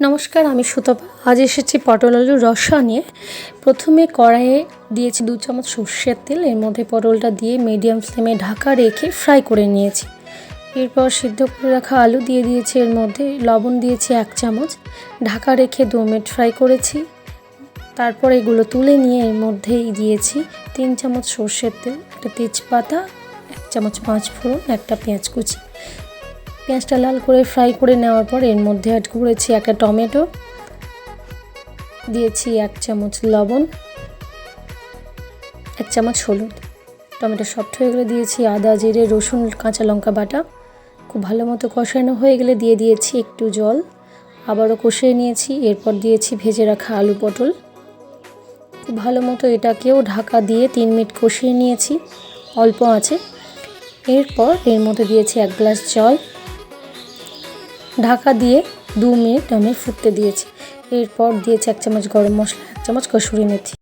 নমস্কার, আমি সুতপা। আজ এসেছি পটল আলুর রসা নিয়ে। প্রথমে কড়াইয়ে দিয়েছি দু চামচ সর্ষের তেল। এর মধ্যে পটলটা দিয়ে মিডিয়াম ফ্লেমে ঢাকা রেখে ফ্রাই করে নিয়েছি। এরপর সিদ্ধ করে রাখা আলু দিয়ে দিয়েছি। এর মধ্যে লবণ দিয়েছি এক চামচ। ঢাকা রেখে দু মিনিট ফ্রাই করেছি। তারপর এগুলো তুলে নিয়ে এর মধ্যেই দিয়েছি তিন চামচ সর্ষের তেল, একটা তেজপাতা, এক চামচ পাঁচ ফোড়ন, একটা পেঁয়াজ কুচি। পেঁয়াজটা লাল করে ফ্রাই করে নেওয়ার পর এর মধ্যে অ্যাড করেছি একটা টমেটো, দিয়েছি এক চামচ লবণ, এক চামচ হলুদ। টমেটো সফট হয়ে গেলে দিয়েছি আদা, জিরে, রসুন, কাঁচা লঙ্কা বাটা। খুব ভালো মতো কষানো হয়ে গেলে দিয়ে দিয়েছি একটু জল। আবারও কষিয়ে নিয়েছি, এরপর দিয়েছি ভেজে রাখা আলু পটল। খুব ভালো মতো এটাকেও ঢাকা দিয়ে তিন মিনিট কষিয়ে নিয়েছি, অল্প আছে। এরপর এর মধ্যে দিয়েছি এক গ্লাস জল। ঢাকা দিয়ে দু মিনিট আমি ফুটতে দিয়েছি। এরপর দিয়েছি এক চামচ গরম মশলা, এক চামচ কসুরি মেথি।